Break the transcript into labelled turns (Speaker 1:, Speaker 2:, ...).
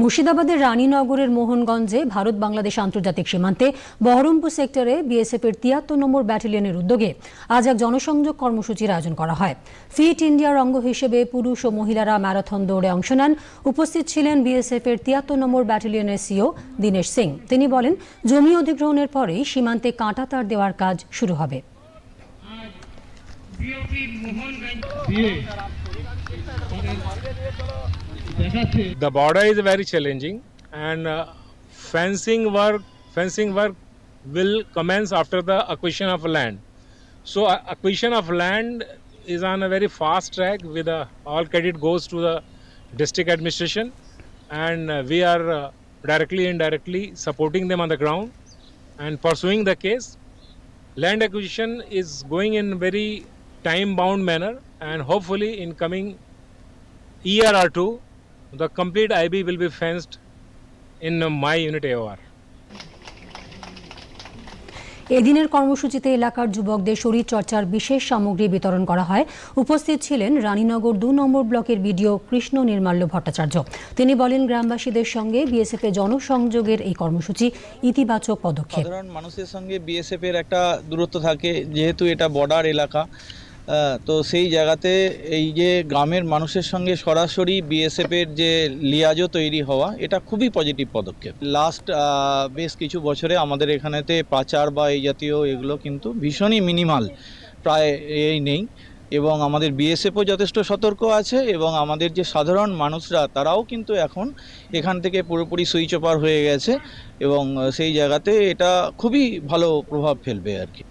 Speaker 1: মুর্শিদাবাদের রানীনগরের মোহনগঞ্জে ভারত বাংলাদেশ আন্তর্জাতিক সীমান্তে বহরমপুর সেক্টরে বিএসএফ এর তিয়াত্তর নম্বর ব্যাটালিয়নের উদ্যোগে আজ এক জনসংযোগ কর্মসূচির আয়োজন করা হয়। ফিট ইন্ডিয়ার অঙ্গ হিসেবে পুরুষ ও মহিলারা ম্যারাথন দৌড়ে অংশ নেন। উপস্থিত ছিলেন বিএসএফ এর তিয়াত্তর নম্বর ব্যাটালিয়নের সিও দীনেশ সিং। তিনি বলেন জমি অধিগ্রহণের পরেই সীমান্তে কাঁটা তার দেওয়ার কাজ শুরু হবে।
Speaker 2: The border is very challenging, and uh, fencing work fencing work will commence after the acquisition of land. So uh, acquisition of land is on a very fast track. With uh, all credit goes to the district administration, and uh, we are uh, directly and indirectly supporting them on the ground and pursuing the case. Land acquisition is going in very time bound manner, and hopefully in coming year or two, the complete IB will be fenced in my unit AOR.
Speaker 1: এদিনের কর্মসূচিতে এলাকার যুবকদের শরীর চর্চার বিশেষ সামগ্রী বিতরণ করা হয়। উপস্থিত ছিলেন রানীনগর দু নম্বর ব্লকের বিডিও কৃষ্ণ নির্মাল্য ভট্টাচার্য। তিনি বলেন গ্রামবাসীদের সঙ্গে বিএসএফ এর জনসংযোগের এই কর্মসূচি ইতিবাচক পদক্ষেপ।
Speaker 3: সাধারণ মানুষের সঙ্গে বিএসএফ এর একটা দূরত্ব থাকে যেহেতু এটা বর্ডার এলাকা। তো সেই জায়গাতে এই যে গ্রামের মানুষের সঙ্গে সরাসরি বিএসএফ এর যে লিয়াজও তৈরি হওয়া, এটা খুবই পজিটিভ পদক্ষেপ। লাস্ট বেশ কিছু বছরে আমাদের এখানেতে পাচার বা এই জাতীয় এগুলো কিন্তু ভীষণই মিনিমাল প্রায় এই নেই। এবং আমাদের বিএসএফও যথেষ্ট সতর্ক আছে এবং আমাদের যে সাধারণ মানুষরা, তারাও কিন্তু এখন এখান থেকে পুরোপুরি সুইচ ওভার হয়ে গেছে এবং সেই জায়গাতে এটা খুবই ভালো প্রভাব ফেলবে আর কি।